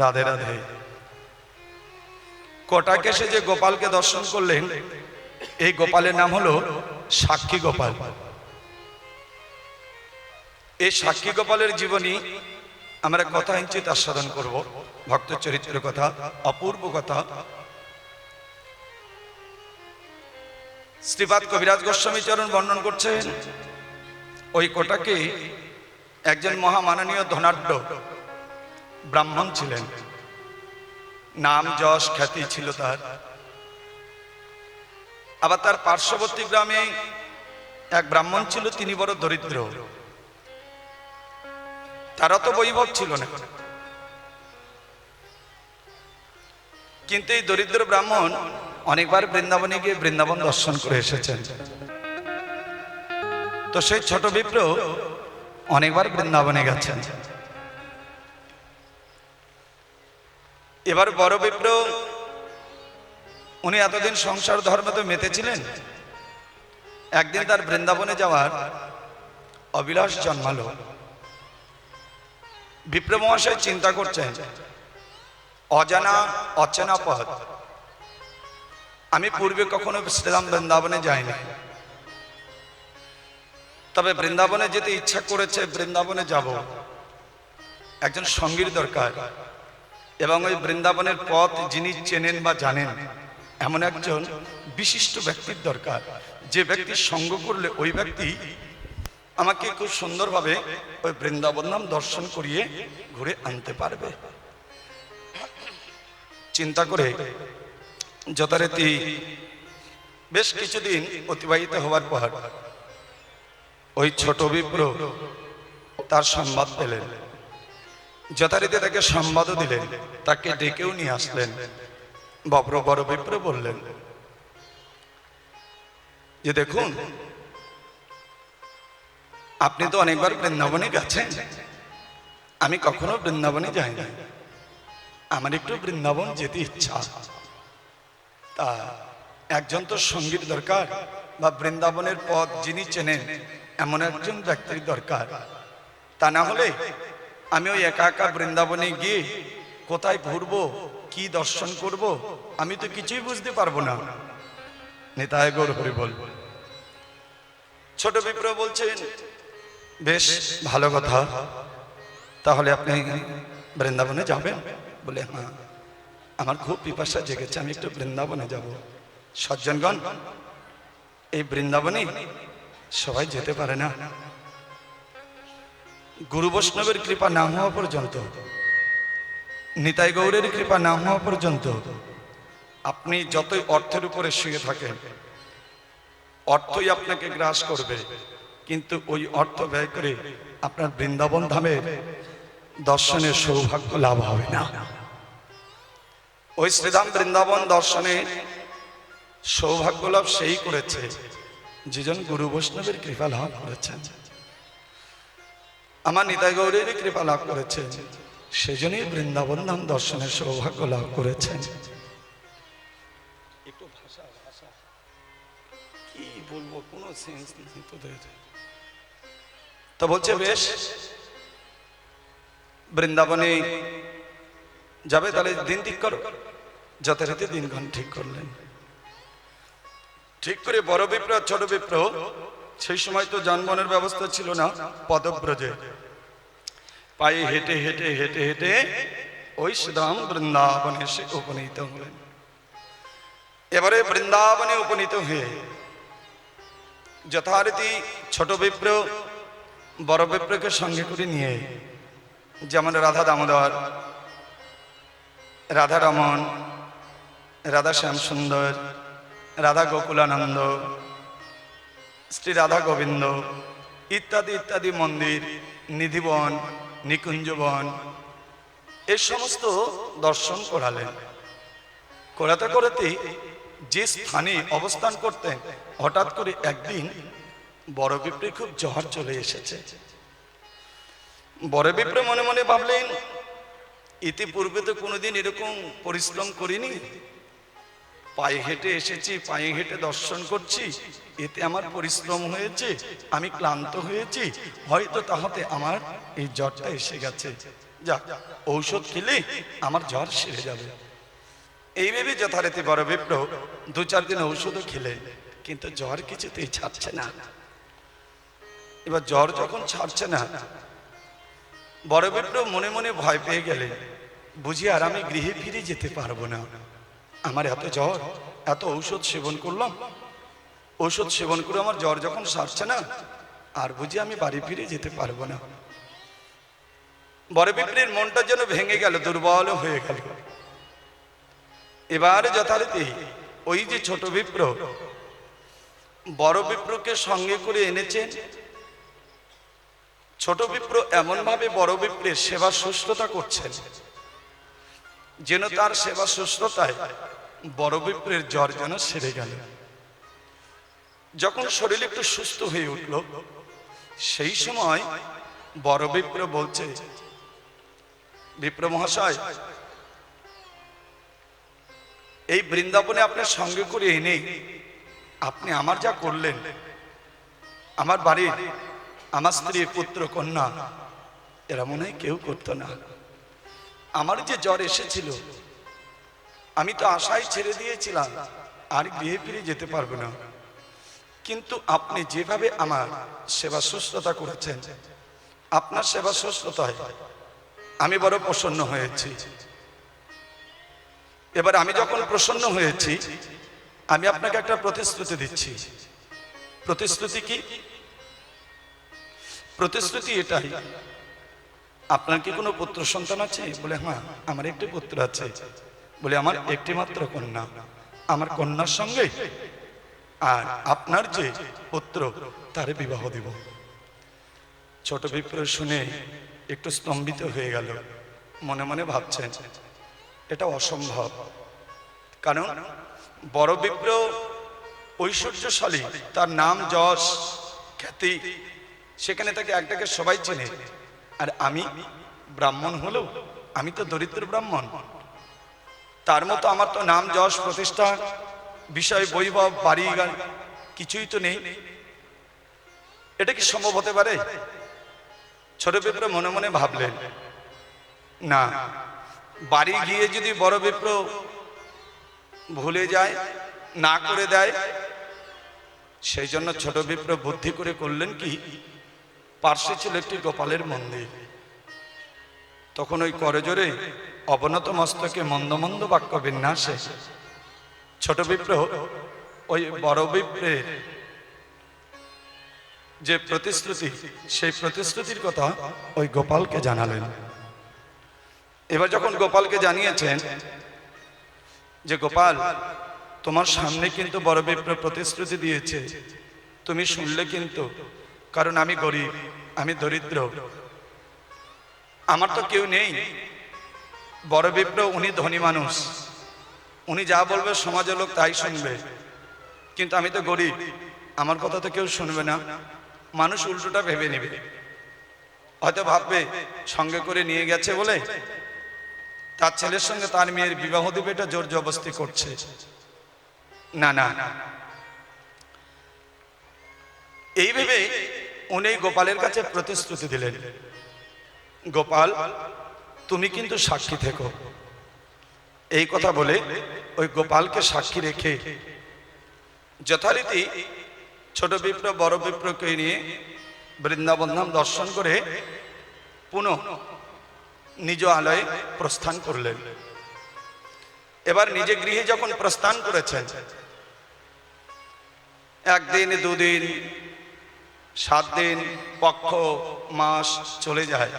রাধে রাধে। কটাকে সে যে গোপালকে দর্শন করলেন, এই গোপালের নাম হলো সাক্ষী গোপাল। এই সাক্ষী গোপালের জীবনী আমরা কথা ইঞ্চিত আস্বাদন করব, ভক্ত চরিত্রের কথা, অপূর্ব কথা। শ্রীপাদ কবিরাজ গোস্বামী চরণ বর্ণন করছেন, ওই কোটাকে একজন মহামাননীয় ধনাঢ্য ব্রাহ্মণ ছিলেন। নাম যশ খ্যাতি ছিল তার। আবার তার পার্শ্ববর্তী গ্রামে এক ব্রাহ্মণ ছিল, তিনি বড় দরিদ্র। তারা তো বৈভব ছিল না। কিন্তু এই দরিদ্র ব্রাহ্মণ অনেকবার বৃন্দাবনে গিয়ে বৃন্দাবন দর্শন করে এসেছেন। তো সেই ছোট বিপ্র অনেকবার বৃন্দাবনে গেছেন। এবার বড় বিপ্র উনি এতদিন সংসার ধর্মতে মেতেছিলেন। একদিন তার বৃন্দাবনে যাওয়ার অবিলাস জন্মালো। বিপ্র মহাশয় চিন্তা করছেন, অজানা, অচেনা পথ। আমি পূর্বে কখনো শ্রীরাম বৃন্দাবনে যাইনি। তবে বৃন্দাবনে যেতে ইচ্ছা করেছে, বৃন্দাবনে যাব। একজন সঙ্গীর দরকার। এবং ওই বৃন্দাবনের পথ যিনি চেনেন বা জানেন, এমন একজন বিশিষ্ট ব্যক্তির দরকার। যে ব্যক্তির সঙ্গ করলে ওই ব্যক্তি আমাকে খুব সুন্দরভাবে ওই বৃন্দাবন নাম দর্শন করিয়ে ঘুরে আনতে পারবে। চিন্তা করে যথারীতি বেশ কিছুদিন অতিবাহিত হওয়ার পর ওই ছোট বিপ্র তার সংবাদ পেলেন। যথারীতি তাকে সংবাদও দিলেন, তাকে ডেকেও নিয়ে আসলেন। বব্র বড় বিপ্র বললেন, যে দেখুন, আপনি তো অনেকবার বৃন্দাবনে গেছেন। আমি কখনো বৃন্দাবনে যাইনি। আমার একটু বৃন্দাবন যেতে ইচ্ছা। তা একজন তো সংগীত দরকার বা বৃন্দাবনের পথ যিনি চেনেন, এমন একজন ব্যক্তির দরকার। তা না হলে আমি ওই একা একা বৃন্দাবনে গিয়ে কোথায় ঘুরবো, কি দর্শন করব, আমি তো কিছুই বুঝতে পারব না। নেতায় গৌর হরি বল। ছোট বিপ্র বলছেন, বেশ, ভালো কথা। তাহলে আপনি বৃন্দাবনে যাবেন? বলে হ্যাঁ। আমার খুব পিপাসা জেগেছে, আমি একটু বৃন্দাবনে যাব। সজ্জনগণ, এই বৃন্দাবনে সবাই যেতে পারে না। গুরু বৈষ্ণবের কৃপা না হওয়া পর্যন্ত, নিতাই গৌরের কৃপা না হওয়া পর্যন্ত, আপনি যতই অর্থের উপরে শুয়ে থাকেন, অর্থই আপনাকে গ্রাস করবে, কিন্তু ওই অর্থ ব্যয় করে আপনার বৃন্দাবন ধামের দর্শনের সৌভাগ্য লাভ হবে না। ওই শ্রীধাম বৃন্দাবন দর্শনে সৌভাগ্য লাভ সেই করেছে, যেজন গুরু বৈষ্ণবের কৃপা লাভ করেছেন। আমার নিতাই গৌরীর কৃপা লাভ করেছেন। সেজন্যই বৃন্দাবন ধাম দর্শনের সৌভাগ্য লাভ করেছেন। একটু ভাষা ভাষা। কি বলব কোনো সেন্স নেই তোদের। তো বলছে বেশ বৃন্দাবনে যাবে তাহলে দিন ঠিক করো। যথারীতি দিনক্ষণ ঠিক করলেন। ঠিক করে বড় বিপ্র ছোট বিপ্র সেই সময় তো যানবাহনের ব্যবস্থা ছিল না, পদব্রজে। পায়ে হেঁটে হেঁটে হেঁটে হেঁটে ওই শ্রীরাম বৃন্দাবনে এসে উপনীত হলেন। এবারে বৃন্দাবনে উপনীত হয়ে যথারীতি ছোট বিপ্র বড় বিপ্রকে সঙ্গে করে নিয়ে যেমন রাধা দামোদর, রাধা রমন, রাধা শ্যাম সুন্দর রাধা গোকুলানন্দ শ্রী রাধা গোবিন্দ, ইত্যাদি ইত্যাদি মন্দির, নিধিবন, নিকুঞ্জবন এই সমস্ত দর্শন করালেন। করাতে করাতে যে স্থানে অবস্থান করতেন হঠাৎ করে একদিন বড় বিপ্রে খুব জ্বর চলে এসেছে। বড় বিপ্রে মনে মনে ভাবলেন, ইতিপূর্বে তো কোনোদিন এরকম পরিশ্রম করিনি? পায়ে হেঁটে এসেছি, পায়ে হেঁটে দর্শন করছি। এতে আমার পরিশ্রম হয়েছে, আমি ক্লান্ত হয়েছি। হয়তো তাহাতে আমার এই জ্বরটা এসে গেছে। যা, ঔষধ খেলে আমার জ্বর সেরে যাবে। এই ভেবে যথারীতি বড় বিপ্র দু চার দিন ঔষধও খেলে, কিন্তু জ্বর কিছুতেই ছাড়ছে না। এবার জ্বর যখন ছাড়ছে না, বড় বিপ্র মনে মনে ভয় পেয়ে গেলে, বুঝি আর আমি গৃহে ফিরে যেতে পারব না। আমার এত জ্বর, এত ঔষধ সেবন করলাম। ঔষধ সেবন করে আমার জ্বর যখন সারছে না, আর বুঝি আমি বাড়ি ফিরে যেতে পারব না। বড় বিপ্রের মনটা যেন ভেঙে গেল, দুর্বল হয়ে গেল। এবার যথারীতি ওই যে ছোট বিপ্র, বড় বিপ্রকে সঙ্গে করে এনেছেন ছোট বিপ্র এমন ভাবে বড় বিপ্রের সেবা শুশ্রূষা করছেন, যেন তার সেবা শুশ্রূষায় বড় বিপ্রের জ্বর যেন সেরে গেল। যখন শরীর একটু সুস্থ হয়ে উঠল, সেই সময় বড় বিপ্র বলছে, বিপ্র মহাশয়, এই বৃন্দাবনে আপনার সঙ্গে করে এনে আপনি আমার যা করলেন, আমার বাড়ির আমার স্ত্রী পুত্র কন্যা, এরা মনে হয় কেউ করতো না। আমার যে জ্বর এসেছিল আমি তো আশাই ছেড়ে দিয়েছিলাম, আর গৃহে ফিরে যেতে পারব না। কিন্তু আপনি যেভাবে আমার সেবা শুশ্রূষা করেছেন, আপনার সেবা শুশ্রূষায় আমি বড় প্রসন্ন হয়েছি। এবার আমি যখন প্রসন্ন হয়েছি, আমি আপনাকে একটা প্রতিশ্রুতি দিচ্ছি। প্রতিশ্রুতি কি? প্রতিশ্রুতি এটাই। আপনার কি কোনো পুত্র সন্তান আছে? বলে হ্যাঁ আমার একটি পুত্র আছে। বলে, আমার একটি মাত্র কন্যা, আমার কন্যার সঙ্গে আর আপনার যে পুত্র, তার বিবাহ দিব। ছোট বিপ্র শুনে একটু স্তম্ভিত হয়ে গেল। মনে মনে ভাবছেন, এটা অসম্ভব। কারণ বড় বিপ্র ঐশ্বর্যশালী, তার নাম যশ, খ্যাতি, সেখানে তাকে একটাকে সবাই চেনে। আর আমি ব্রাহ্মণ হলেও, আমি তো দরিদ্র ব্রাহ্মণ। তার মতো আমার তো নাম যশ প্রতিষ্ঠা, বিষয় বৈভব বাড়ি গাড়ি কিছুই তো নেই। এটা কি সম্ভব হতে পারে? ছোট বিপ্র মনে মনে ভাবলেন। না, বাড়ি গিয়ে যদি বড় বিপ্র ভুলে যায়, না করে দেয়, সেই জন্য ছোট বিপ্র বুদ্ধি করে করলেন কি? পার্শ্বে ছিল একটি গোপালের মন্দির। তখন ওই করজোরে অবনত মস্তকে মন্দ মন্দ বাক্য বিন্যাসে। ছোট বিপ্র ওই বড় বিপ্রের যে প্রতিশ্রুতি, সেই প্রতিশ্রুতির কথা ওই গোপালকে জানালেন। এবার যখন গোপালকে জানিয়েছেন যে, গোপাল, তোমার সামনে কিন্তু বড় বিপ্র প্রতিশ্রুতি দিয়েছে। তুমি শুনলে কিন্তু, কারণ আমি গরিব, আমি দরিদ্র। আমার তো কেউ নেই। বড় বিপ্র উনি ধনী মানুষ। উনি যা বলবে সমাজের লোক তাই শুনবে। কিন্তু আমি তো গরিব, আমার কথা তো কেউ শুনবে না। মানুষ উল্টোটা ভেবে নেবে। হয়তো ভাববে, সঙ্গে করে নিয়ে গেছে বলে তার ছেলের সঙ্গে তার মেয়ের বিবাহ দিবে, এটা জোর জবস্তি করছে। না না। এই ভেবে উনি গোপালের কাছে প্রতিশ্রুতি দিলেন। গোপাল তুমি কিন্তু সাক্ষী থেকো। এই কথা বলে ওই গোপালকে সাক্ষী রেখে যথারীতি ছোট বিপ্র বড় বিপ্রকে নিয়ে বৃন্দাবন ধাম দর্শন করে পুনঃ নিজ আলয়ে প্রস্থান করলেন। এবার নিজে গৃহে যখন প্রস্থান করেছেন একদিন দুদিন সাত দিন পক্ষ মাস চলে যায়।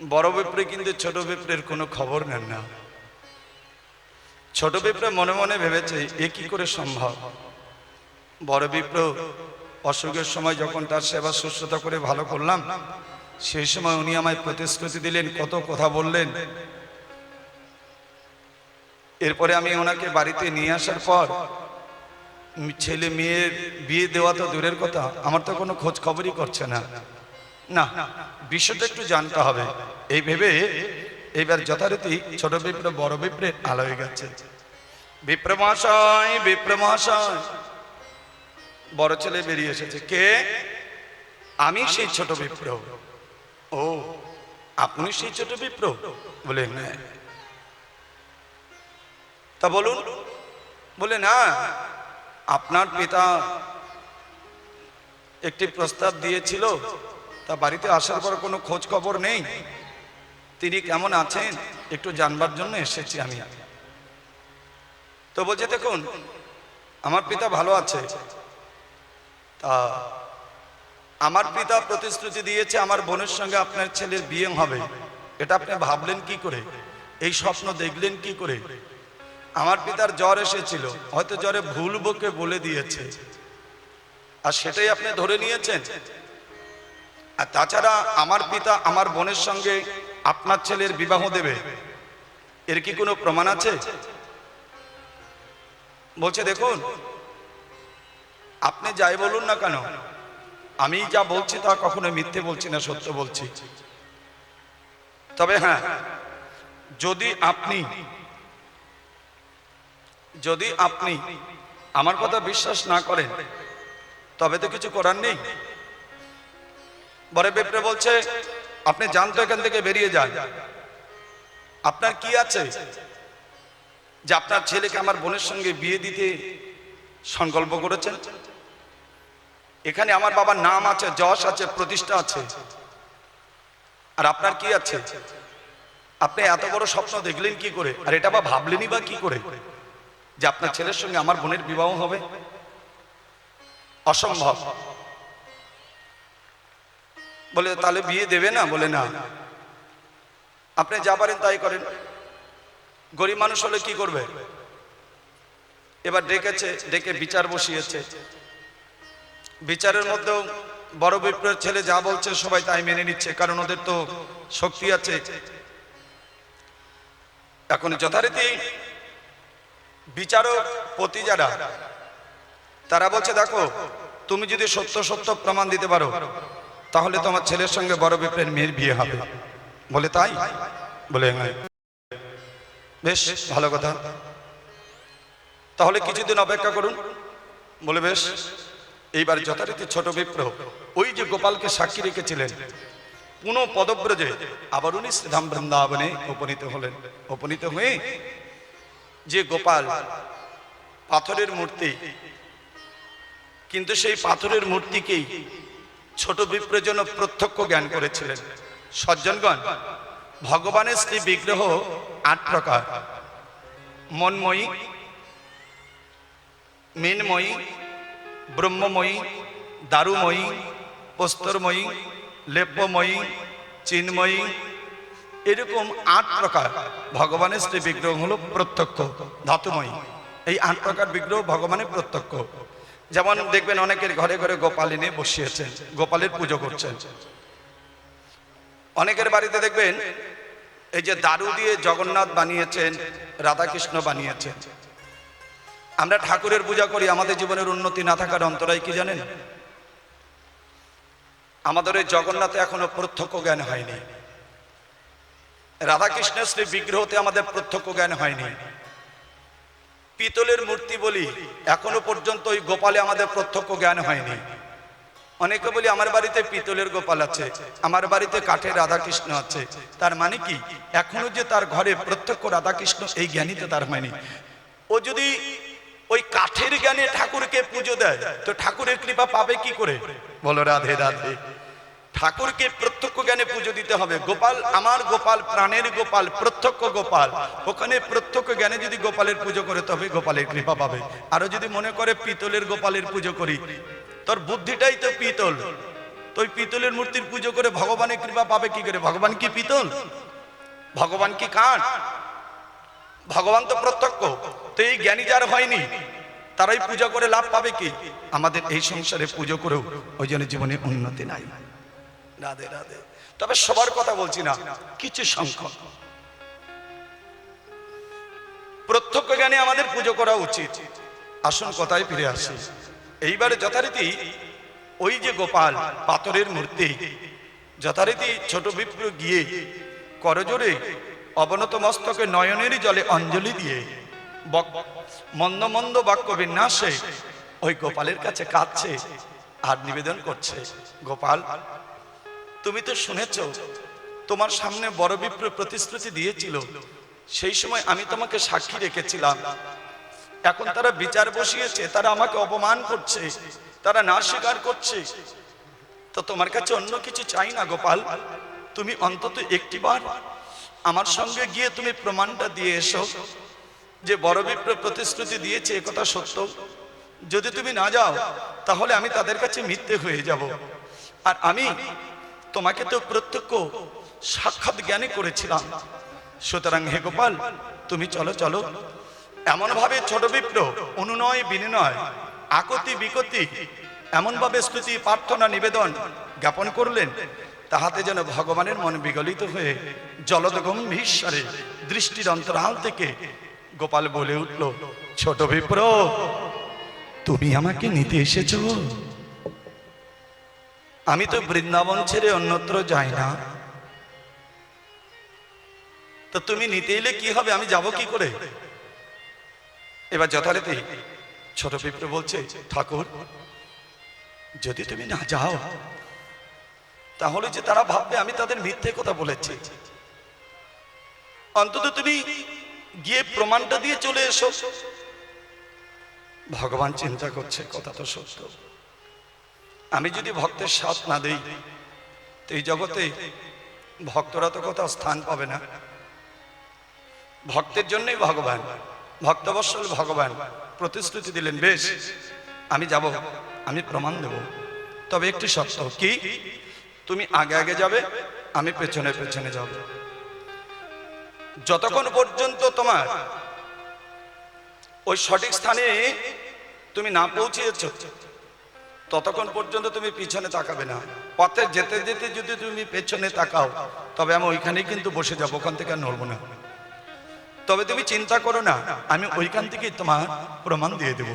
বড় বিপ্রে কিন্তু ছোট বিপ্রের কোনো খবর নেন না। ছোট বিপ্রে মনে মনে ভেবেছে, এ কি করে সম্ভব? বড় বিপ্র অসুখের সময় যখন তার সেবা শুশ্রূষা করে ভালো করলাম, সেই সময় উনি আমায় প্রতিশ্রুতি দিলেন, কত কথা বললেন। এরপরে আমি ওনাকে বাড়িতে নিয়ে আসার পর, ছেলে মেয়ের বিয়ে দেওয়া তো দূরের কথা, আমার তো কোনো খোঁজ খবরই করছে না। না বিষয়টা একটু জানতে হবে। এই ভেবে এইবার যথারীতি ছোট বিপ্র, বড় বিপ্রের আলো হয়ে গেছে। বিপ্রমাশয় বিপ্রমাশয় বড় ছেলে বেরিয়ে এসেছে। কে? আমি সেই ছোট বিপ্র। ও, আপনি সেই ছোট বিপ্র বলে তা বলুন, বলে না, আপনার পিতা একটি প্রস্তাব দিয়েছিল তা বাড়িতে আসার পর কোনো খোঁজ খবর নেই? তিনি কেমন আছেন? একটু জানবার জন্য এসেছি আমি। তো বলছে দেখুন, আমার পিতা ভালো আছে। তা আমার পিতা প্রতিশ্রুতি দিয়েছে আমার বোনের সঙ্গে আপনার ছেলের বিয়ে হবে। এটা আপনি ভাবলেন কি করে? এই স্বপ্ন দেখলেন কি করে? আমার পিতার জ্বর এসেছিল, হয়তো জ্বরে ভুল বকে বলে দিয়েছে। আর সেটাই আপনি ধরে নিয়েছেন? আর তাছাড়া আমার পিতা আমার বোনের সঙ্গে আপনার ছেলের বিবাহ দেবে। এর কি কোনো প্রমাণ আছে? বলছে, দেখুন, আপনি যাই বলুন না কেন, আমি যা বলছি তা কখনো মিথ্যে বলছি না, সত্য বলছি। তবে হ্যাঁ যদি আপনি যদি আপনি আমার কথা বিশ্বাস না করেন, তবে তো কিছু করার নেই। বরে বেপরে বলছে, আপনি জানতো এখান থেকে বেরিয়ে যান। আপনার কি আছে? যে আপনার ছেলেকে আমার বোনের সঙ্গে বিয়ে দিতে সংকল্প করেছেন? এখানে আমার বাবার নাম আছে, যশ আছে, প্রতিষ্ঠা আছে। আর আপনার কি আছে? আপনি এত বড় স্বপ্ন দেখলেন কি করে? আর এটা বা ভাবলেনই বা কি করে? যে আপনার ছেলের সঙ্গে আমার বোনের বিবাহ হবে? অসম্ভব। বলে, তাহলে বিয়ে দেবে না? বলে, না। আপনি যা পারেন তাই করেন। গরিব মানুষ হলে কি করবে? এবার ডেকেছে, ডেকে বিচার বসিয়েছে। বিচারের মধ্যেও বড় বিপ্রের ছেলে যা বলছে সবাই তাই মেনে নিচ্ছে, কারণ ওদের তো শক্তি আছে। এখন যথারীতি বিচারক পতি যারা তারা বলছে, দেখো, তুমি যদি সত্য সত্য প্রমাণ দিতে পারো তাহলে তোমার ছেলের সঙ্গে বড় বিপ্রের মেয়ের বিয়ে হবে। বলে তাই? বলে হ্যাঁ। বেশ, ভালো কথা। তাহলে কিছুদিন অপেক্ষা করুন। বলে বেশ, এইবার যথারীতি ছোট বিপ্র ওই যে গোপালকে সাক্ষী রেখেছিলেন, পুনঃ পদব্রজে আবার উনি শ্রীধাম বৃন্দাবনে উপনীত হলেন। উপনীত হয়ে যে গোপাল পাথরের মূর্তি, কিন্তু সেই পাথরের মূর্তিকেই ছোট বিপ্র যেন প্রত্যক্ষ জ্ঞান করেছিলেন। সজ্জনগণ, ভগবানের শ্রী বিগ্রহ আট প্রকার। মনময়ী, মিনময়ী, ব্রহ্মময়ী, দারুময়ী প্রস্তরময়ী লেপ্যময়ী, চিন্ময়ী, এরকম আট প্রকার ভগবানের শ্রী বিগ্রহ হলো প্রত্যক্ষ, ধাতুময়ী। এই আট প্রকার বিগ্রহ ভগবানের প্রত্যক্ষ। যেমন দেখবেন অনেকের ঘরে ঘরে গোপাল এনে বসিয়েছেন, গোপালের পুজো করছেন। অনেকের বাড়িতে দেখবেন এই যে দারু দিয়ে জগন্নাথ বানিয়েছেন, রাধাকৃষ্ণ বানিয়েছেন। আমরা ঠাকুরের পূজা করি, আমাদের জীবনের উন্নতি না থাকার অন্তরায় কি জানেন? আমাদের এই জগন্নাথে এখনও প্রত্যক্ষ জ্ঞান হয়নি। রাধাকৃষ্ণের শ্রী বিগ্রহতে আমাদের প্রত্যক্ষ জ্ঞান হয়নি। পিতলের মূর্তি বলি, এখনও পর্যন্ত ওই গোপালে আমাদের প্রত্যক্ষ জ্ঞান হয়নি। অনেকে বলি, আমার বাড়িতে পিতলের গোপাল আছে, আমার বাড়িতে কাঠের রাধাকৃষ্ণ আছে। তার মানে কি? এখনও যে তার ঘরে প্রত্যক্ষ রাধাকৃষ্ণ, এই জ্ঞানই তো তার হয়নি। ও যদি ওই কাঠের জ্ঞানে ঠাকুরকে পুজো দেয়, তো ঠাকুরের কৃপা পাবে কি করে? বলো রাধে রাধে। ঠাকুরকে প্রত্যক্ষ জ্ঞানে পুজো দিতে হবে। গোপাল, আমার গোপাল, প্রাণের গোপাল, প্রত্যক্ষ গোপাল। ওখানে প্রত্যক্ষ জ্ঞানে যদি গোপালের পুজো করে, তবে গোপালের কৃপা পাবে। আরও যদি মনে করে, পিতলের গোপালের পুজো করি। তোর বুদ্ধিটাই তো পিতল। তো পিতলের মূর্তির পুজো করে ভগবানের কৃপা পাবে কি করে? ভগবান কি পিতল? ভগবান কি কান ভগবান তো প্রত্যক্ষ। তো এই জ্ঞানী যার হয়নি, তারাই পূজা করে লাভ পাবে কি? আমাদের এই সংসারে পুজো করেও ওই জন্য জীবনে উন্নতি নাই। রাধে রাধে তবে সবার কথা বলছি না, কিছু সংখ্যক। প্রত্যক্ষ জ্ঞানে আমাদের পুজো করা উচিত। আসুন কথায় ফিরে আসি। এইবারে যথারীতি ওই যে গোপাল, পাথরের মূর্তি, যথারীতি ছোট বিপ্র গিয়ে করজোরে অবনত মস্তকে নয়নেরই জলে অঞ্জলি দিয়ে মন্দ মন্দ বাক্য বিন্যাসে ওই গোপালের কাছে কাঁদছে আর নিবেদন করছে, গোপাল তুমি তো শুনেছ, তোমার সামনে বড় বিপ্র প্রতিশ্রুতি দিয়েছিল। সেই সময় আমি তোমাকে সাক্ষী রেখেছিলাম। এখন তারা বিচার বসিয়েছে, তারা আমাকে অপমান করছে, তারা না স্বীকার করছে। তো তোমার কাছে অন্য কিছু চাই না, গোপাল। তুমি অন্তত একটিবার আমার সঙ্গে গিয়ে তুমি প্রমাণটা দিয়ে এসো যে বড় বিপ্র প্রতিশ্রুতি দিয়েছে একথা সত্য। যদি তুমি না যাও, তাহলে আমি তাদের কাছে মিথ্যে হয়ে যাব। আর আমি তোমাকে তো প্রত্যক্ষ সাক্ষাৎ জ্ঞানে করেছিলাম। সুতরাং হে গোপাল, তুমি চলো চলো। এমন ভাবে ছোট বিপ্র, অনুনয় বিনিময় আকতি, বিকতি এমন ভাবে স্তুতি, প্রার্থনা, নিবেদন জ্ঞাপন করলেন, তাহাতে যেন ভগবানের মন বিগলিত হয়ে জলদ গম্ভীশ্বরে দৃষ্টির অন্তরাল থেকে গোপাল বলে উঠল, ছোট বিপ্র, তুমি আমাকে নিতে এসেছ? আমি তো বৃন্দাবন ছেড়ে অন্যত্র যাই না। তো তুমি নিতে এলে কি হবে? আমি যাব কি করে? এবার যথারীতি ছোট পিঁপড়ে বলছে, ঠাকুর, যদি তুমি না যাও, তাহলে যে তারা ভাববে আমি তাদের মিথ্যে কথা বলেছি। অন্তত তুমি গিয়ে প্রমাণটা দিয়ে চলে এসো। ভগবান চিন্তা করছে, কথা তো সত্য। আমি যদি ভক্তের সাথ না দেই, তো এই জগতে ভক্তরা তো কোথাও স্থান পাবে না। ভক্তের জন্যই ভগবান ভক্তবৎসল ভগবান, প্রতিশ্রুতি দিলেন, বেশ, আমি যাব, আমি প্রমাণ দেব। তবে একটি শর্ত, কি? তুমি আগে আগে যাবে, আমি পেছনে পেছনে যাব। যতক্ষণ পর্যন্ত তোমার ওই সঠিক স্থানে তুমি না পৌঁছিয়েছ ততক্ষণ পর্যন্ত তুমি পিছনে তাকাবে না। পথে যেতে যেতে যদি তুমি পেছনে তাকাও, তবে আমি ওইখানেই কিন্তু বসে যাব, ওখান থেকে আর নড়বো না। তবে তুমি চিন্তা করো না, আমি ওইখান থেকে তোমার প্রমাণ দিয়ে দেব।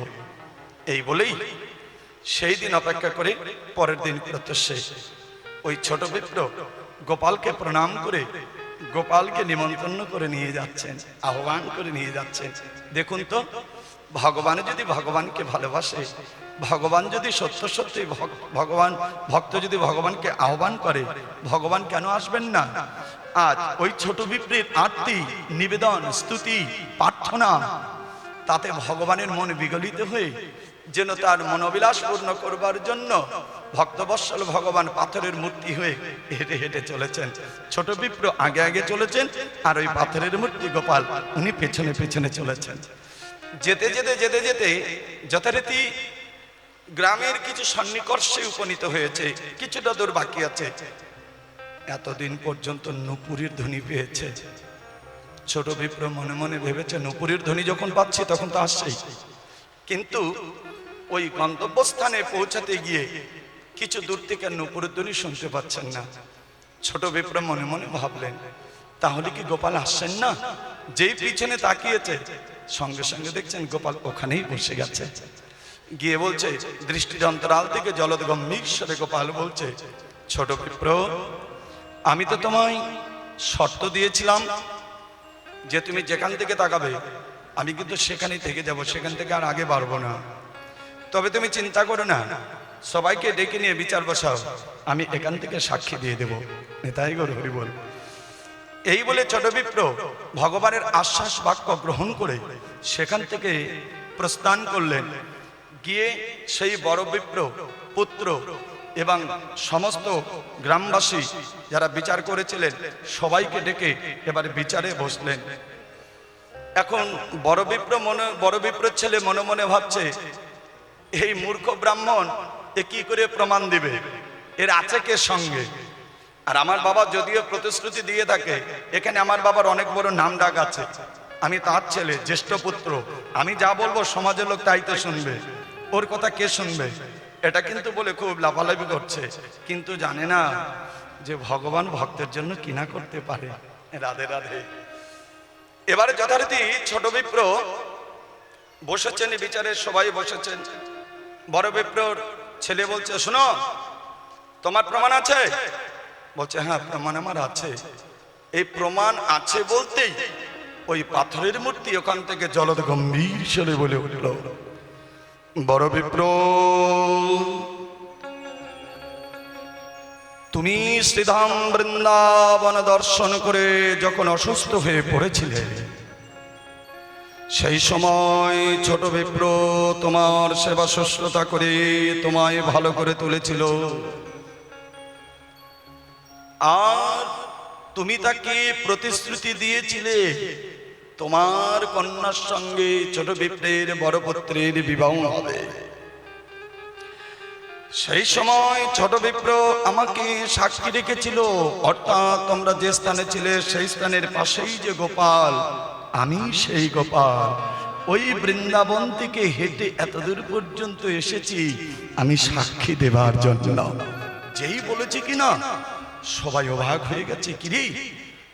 এই বলেই সেই দিন অপেক্ষা করে পরের দিন প্রত্যুষে ওই ছোট বিপ্র গোপালকে প্রণাম করে গোপালকে নিমন্ত্রণ করে নিয়ে যাচ্ছেন, আহ্বান করে নিয়ে যাচ্ছেন। দেখুন তো ভগবান যদি ভগবানকে ভালোবাসে, ভগবান যদি সত্য সত্যি ভগবান, ভক্ত যদি ভগবানকে আহ্বান করে, ভগবান কেন আসবেন না? আজ ওই ছোট বিপ্রের আরতি, নিবেদন, স্তুতি, প্রার্থনা, তাতে ভগবানের মন বিগলিত হয়ে যেন তার মনোবিলাস পূর্ণ করবার জন্য ভক্তবৎসল ভগবান পাথরের মূর্তি হয়ে হেঁটে হেঁটে চলেছেন। ছোট বিপ্র আগে আগে চলেছেন, আর ওই পাথরের মূর্তি গোপাল, উনি পেছনে পেছনে চলেছেন। যেতে যেতে যেতে যেতে যথারীতি গ্রামের কিছু সন্নিকর্ষে উপনীত হয়েছে, কিছুটা দূর বাকি আছে। এতদিন পর্যন্ত নুপুরের ধ্বনি পেয়েছে। ছোট বিপ্র মনে মনে ভেবেছে, নুপুরের ধ্বনি যখন পাচ্ছি তখন তো আসছেই। কিন্তু ওই গন্তব্যস্থানে পৌঁছাতে গিয়ে কিছু দূর থেকে নুপুরের ধ্বনি শুনতে পাচ্ছেন না। ছোট বিপ্র মনে মনে ভাবলেন, তাহলে কি গোপাল আসছেন না? যেই পিছনে তাকিয়েছে সঙ্গে সঙ্গে দেখছেন গোপাল ওখানেই বসে গেছে। গিয়ে বলছে, দৃষ্টির অন্তরাল থেকে জলদ গম্ভীর গোপাল বলছে, ছোট বিপ্র আমি তো তোমায় শর্ত দিয়েছিলাম যে তুমি যেখান থেকে তাকাবে, আমি কিন্তু সেখানেই থেকে যাব, সেখান থেকে আর আগে বাড়বো না। তবে তুমি চিন্তা করো না, সবাইকে ডেকে নিয়ে বিচার বসাও, আমি এখান থেকে সাক্ষী দিয়ে দেবো। নেতাই গর হরি বল এই বলে ছোট বিপ্র ভগবানের আশ্বাস বাক্য গ্রহণ করে সেখান থেকে প্রস্থান করলেন। গিয়ে সেই বড় বিপ্র পুত্র এবং সমস্ত গ্রামবাসী যারা বিচার করেছিলেন, সবাইকে ডেকে এবার বিচারে বসলেন। এখন বড় বিপ্র মনে, বড় বিপ্র ছেলে মনে মনে ভাবছে, এই মূর্খ ব্রাহ্মণ এ কি করে প্রমাণ দিবে? এর আছে কে সঙ্গে? আর আমার বাবা যদিও প্রতিশ্রুতি দিয়ে থাকে, এখানে আমার বাবার অনেক বড় নাম ডাক আছে। আমি তার ছেলে, জ্যেষ্ঠ পুত্র। আমি যা বলব সমাজের লোক তাই তো শুনবে। ওর কথা কে শুনবে? এটা কিন্তু বলে খুব লাভালাভি করছে। কিন্তু জানে না যে ভগবান ভক্তের জন্য কিনা করতে পারে। রাধে রাধে। এবারে যথারীতি ছোট বিপ্র বসেছেন বিচারে সবাই বসেছেন। বড় বিপ্রর ছেলে বলছে, শোনো, তোমার প্রমাণ আছে? বলছে হ্যাঁ প্রমাণ আমার আছে। এই প্রমাণ আছে বলতেই ওই পাথরের মূর্তি ওখান থেকে জলদ গম্ভীর স্বরে বলে উঠল, বড় বিপ্র তুমি শ্রীধাম বৃন্দাবন দর্শন করে যখন অসুস্থ হয়ে পড়েছিলে, সেই সময় ছোট বিপ্র তোমার সেবা শুশ্রূষা করে তোমায় ভালো করে তুলেছিল। আর তুমি তাকে প্রতিশ্রুতি দিয়েছিলে। তোমার কন্যার সঙ্গে ছোট বিপ্রের বড় পুত্রের বিবাহ হবে। সেই সময় ছোট বিপ্র আমাকে সাক্ষী রেখেছিল, অর্থাৎ তোমরা যে স্থানে ছিলে সেই স্থানের পাশেই যে গোপাল, আমি সেই গোপাল। ওই বৃন্দাবন থেকে হেঁটে এতদূর পর্যন্ত এসেছি, আমি সাক্ষী দেবার জন্য। যেই বলেছি কিনা? সবাই অবাক হয়ে গেছে কিরে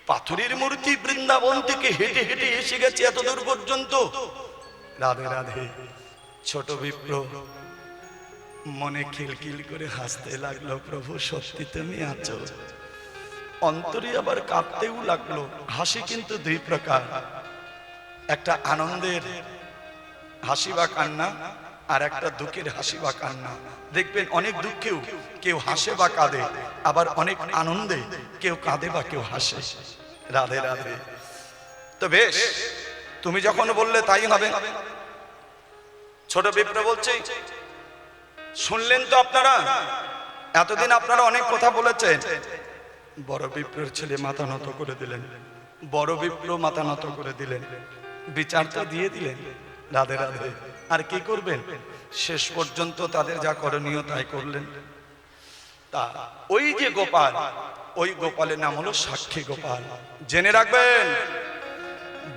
পাথরের মূর্তি বৃন্দাবন থেকে হেঁটে হেঁটে এসে গেছে এতদূর পর্যন্ত? রাধে রাধে, ছোট বিপ্র, মনে খিলখিল করে হাসতে লাগল, প্রভু সত্যি তুমি আছো। অন্তরে আবার কাঁদতেও লাগল, হাসি কিন্তু দুই প্রকার। একটা আনন্দের হাসি বা কান্না আর একটা দুঃখের হাসি বা কান্না। দেখবেন অনেক দুঃখেও কেউ হাসে বা কাঁদে, আবার অনেক আনন্দে কেউ কাঁদে বা কেউ হাসে। রাধে রাধে। তো বেশ, তুমি যখন বললে তাই হবে। ছোট বিপ্র বলছে, শুনলেন তো আপনারা? এতদিন আপনারা অনেক কথা বলেছেন। বড় বিপ্রের ছেলে মাথা নত করে দিলেন। বড় বিপ্র মাথা নত করে দিলেন। বিচার তো দিয়ে দিলেন। রাধে রাধে। আর কি করবেন? শেষ পর্যন্ত তাদের যা করণীয় তাই করলেন। তা ওই যে গোপাল, ওই গোপালের নাম হলো সাক্ষী গোপাল। জেনে রাখবেন,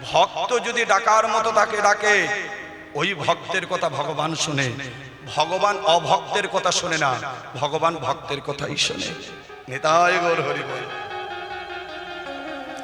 ভক্ত যদি ডাকার মতো তাকে ডাকে, ওই ভক্তের কথা ভগবান শুনে। ভগবান অভক্তের কথা শোনে না, ভগবান ভক্তের কথাই শোনে। নিতাই গৌর হরি বল।